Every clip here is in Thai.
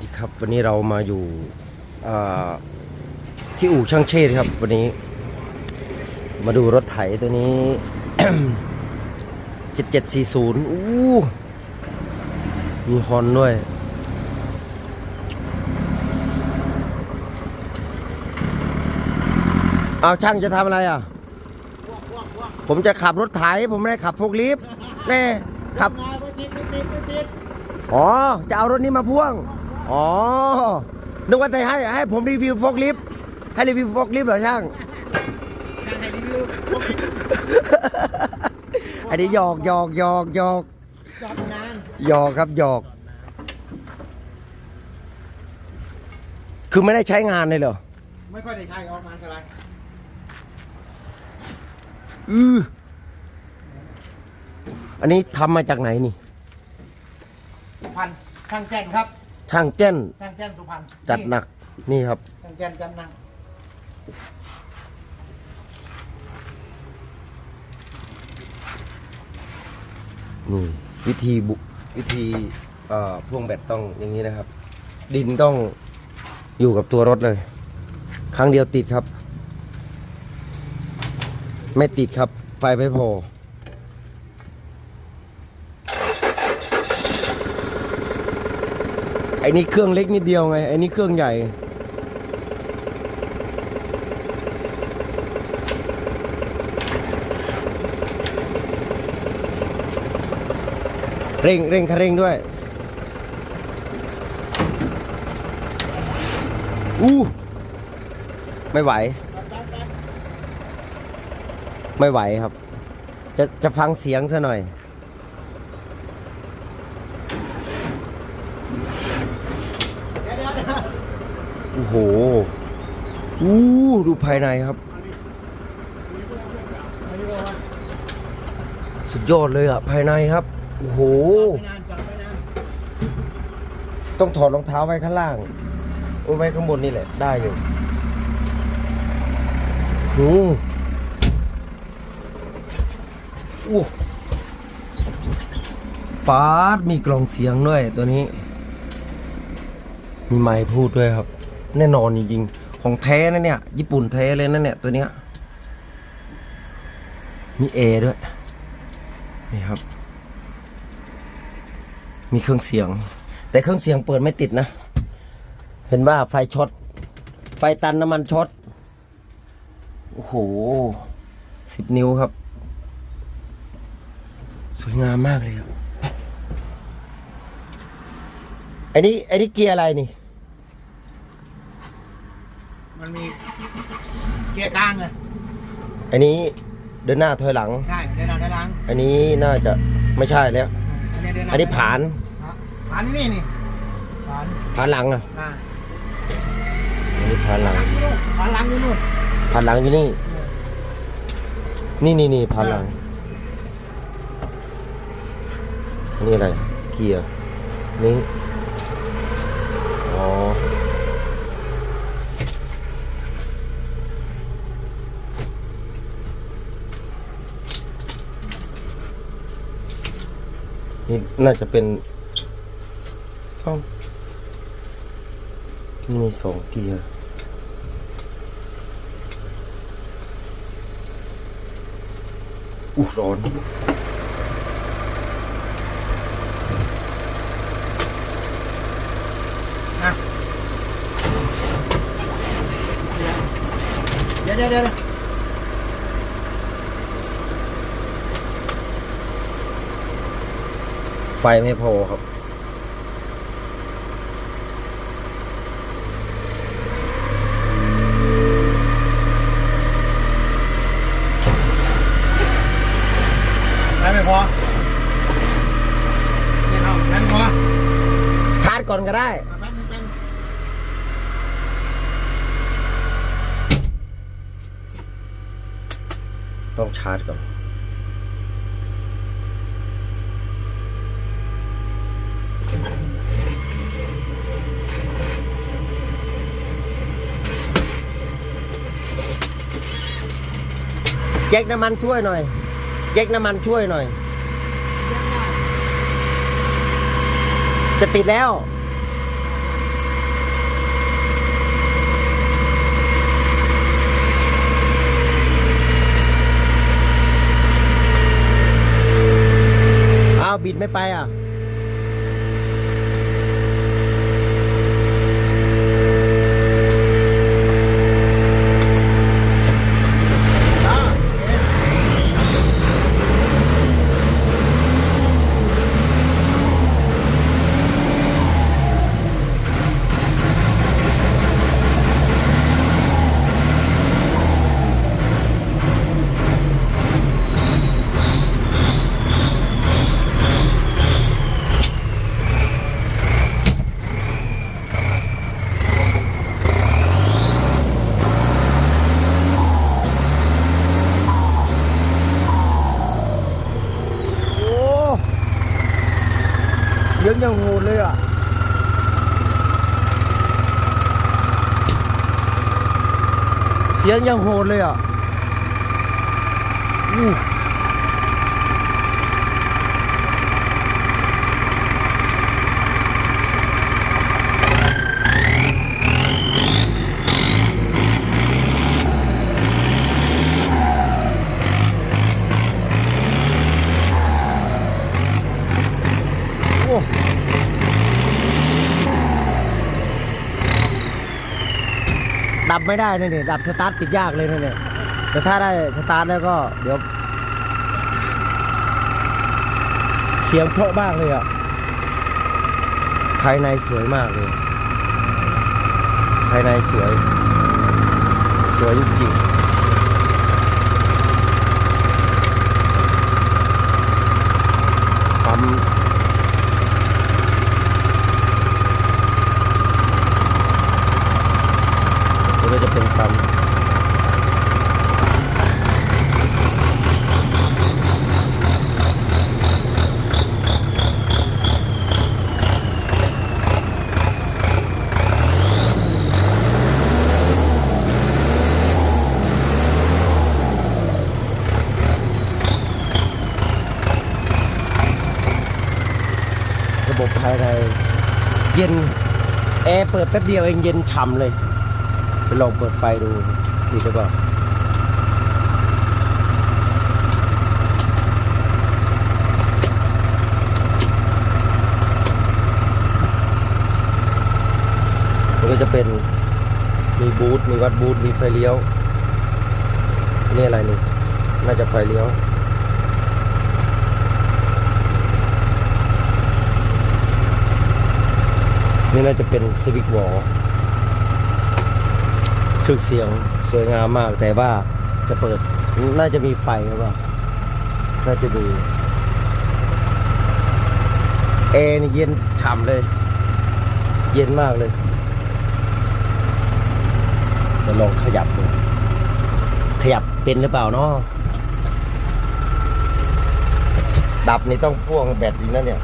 ดีครับวันนี้เรามาอยู่อ่าที่อู่ช่างเชษครับ วันนี้ มาดูรถไถตัวนี้7740อู้มีฮอนด้วย เอาช่างจะทำอะไรอะ ผมจะขับรถไถ ผมไม่ได้ขับโฟกลิฟต์แน่ขับไม่ติดไม่ติดไม่ติดอ๋อ จะเอารถนี้มาพ่วง อ๋อ นึกว่าจะให้ให้ผมรีวิวโฟกลิฟต์ให้รีวิวโฟกลิฟต์เหรอช่างทางไหนรีวิวอันนี้หยอกหยอกหยอกหยอกจอดนานหยอกครับหยอก คือไม่ได้ใช้งานเลยเหรอ ไม่ค่อยได้ใช้ออกงานอะไรอืออันนี้ทำมาจากไหนนี่สุพรรณทางแจ้นครับ ช่างเจ้นทางแจ้นสุพรรณจัดหนักนี่ครับทางแจ้นจัดหนักนี่วิธีบุวิธีเอ่อพ่วงแบตต้องอย่างนี้นะครับ ดินต้องอยู่กับตัวรถเลย ครั้งเดียวติดครับ ไม่ติดครับ ไฟไม่พอ อ้นี่เครื่องเล็กนิดเดียวไง ไอ้นี่เครื่องใหญ่ เร่งเร่งคันเร่งด้วย อู้ไม่ไหว ไม่ไหวครับ จะจะฟังเสียงซะหน่อย เดี๋ยวเดี๋ยวเดี๋ยว โอ้โหอู้ดูภายในครับ สุดยอดเลยอะภายในครับ โอ้โห ต้องถอดรองเท้าไว้ข้างล่างเอาไว้ข้างบนนี่แหละ ได้อยู่โอ้โอ้ปาดมีกล่องเสียงด้วยตัวนี้ มีไมค์พูดด้วยครับ แน่นอนจริงๆของแท้นะเนี่ย ญี่ปุ่นแท้เลยนะเนี่ยตัวเนี้ยมีเอด้วย นี่ครับ มีเครื่องเสียง แต่เครื่องเสียงเปิดไม่ติดนะ เห็นว่าไฟช็อต ไฟตันน้ำมันช็อต โอ้โหสิบนิ้วครับ สวยงามมากเลยครับอ้นี่ไอ้นี่เกียร์อะไรนี่ มันมีเกียร์กลางเลยอันนี้เดินหน้าถอยหลัง ใช่เดินหน้าเดินหลังอันนี้น่าจะไม่ใช่แล้ว อันนี้เดินหน้าอันนี้ผานอะผานนี่นี่ผานผานหลังอะอ่าอันนี้ผานหลังผานหลังอยู่นู่นผานหลังอยู่นี่ นี่นี่นี่ผานหลังอันนี้อะไรเกียร์นี่อ๋อ นี่น่าจะเป็นเอ้ามีสองเกียร์อู้ร้อนอะเดี๋ยวเดี๋ยวเดี๋ยว ไฟไม่พอครับได้ไม่พอไม่เอาแบงค์พอชาร์จก่อนก็ได้แบงค์แบงค์ต้องชาร์จก่อน เยกน้ำมันช่วยหน่อยเยกน้ำมันช่วยหน่อย จะติดแล้ว เอาบิดไม่ไปอะ สียงยังโหดเลยอะ ดับไม่ได้นะเนี่ยดับสตาร์ทติดยากเลยนะเนี่ยแต่ถ้าได้สตาร์ทแล้วก็เดี๋ยว เสียงเพราะมากเลยอะภายในสวยมากเลย ภายในสวย สวยจริงๆปั๊มนี่ก็จะเป็นปั๊ม ระบบภายใน เย็นแอร์เปิดแป๊บเดียวเองเย็นฉ่ำเลยไปลองเปิดไฟดูดีหรือเปล่ามันก็จะเป็นมีบูธมีวัดบูธมีไฟเลี้ยว นี่อะไรนี่ น่าจะไฟเลี้ยว นี่น่าจะเป็นสวิกวอลเครื่องเสียงสวยงามมาก แต่ว่าจะเปิดน่าจะมีไฟหรือเปล่าน่าจะมีแอร์นี่เย็นฉ่ำเลย เย็นมากเลยเดี๋ยวลองขยับดูขยับเป็นหรือเปล่าเนาะดับนี่ต้องพ่วงแบตอีกนะเนี่ย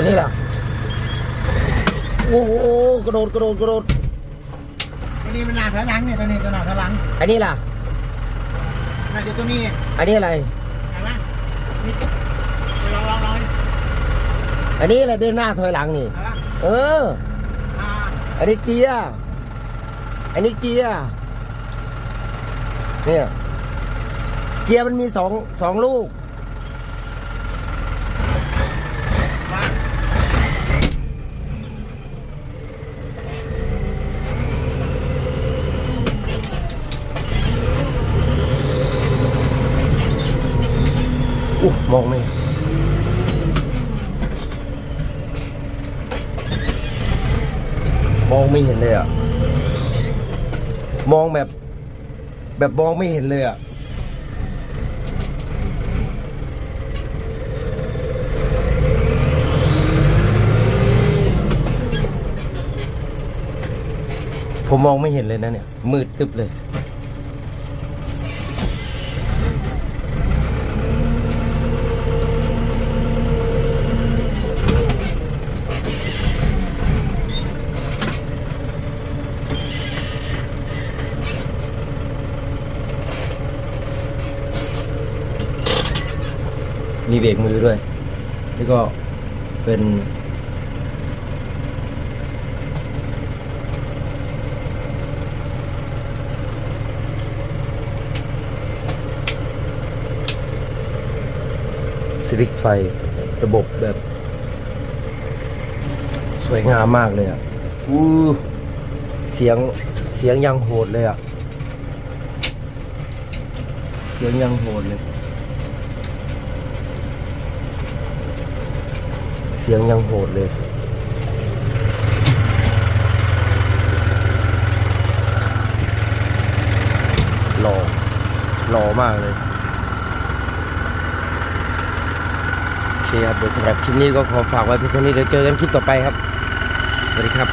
ตัวนี้ล่ะ โอ้โหกระโดดกระโดดกระโดดตัวนี้มันหนาถอยหลังเนี่ยตัวนี้ตัวหนาถอยหลังอันนี้ล่ะน่าจะตัวนี้เนี่ยอันนี้อะไร เห็นไหมนี่ลองลองลองดิอันนี้อะไรเดินหน้าถอยหลังนี่ เห็นไหมเออ อ่าอันนี้เกียร์ อันนี้เกียร์ เนี่ย เกียร์มันมีสองสองลูก มองไม่เห็นมองไม่เห็นเลยอะ มองแบบ แบบมองไม่เห็นเลยอะผมมองไม่เห็นเลยนะเนี่ย มืดตึบเลย เบรกมือด้วย นี่ก็เป็นสวิกไฟระบบแบบ สวยงามมากเลยอะอู้เสียงเสียงยังโหดเลยอะ เสียงยังโหดเลย สียงยังโหดเลย หล่อ หล่อมากเลย โอเคครับเดี๋ยวสำหรับคลิปนี้ก็ขอฝากไว้เพียงเท่านี้เดี๋ยวเจอกันคลิปต่อไปครับ สวัสดีครับ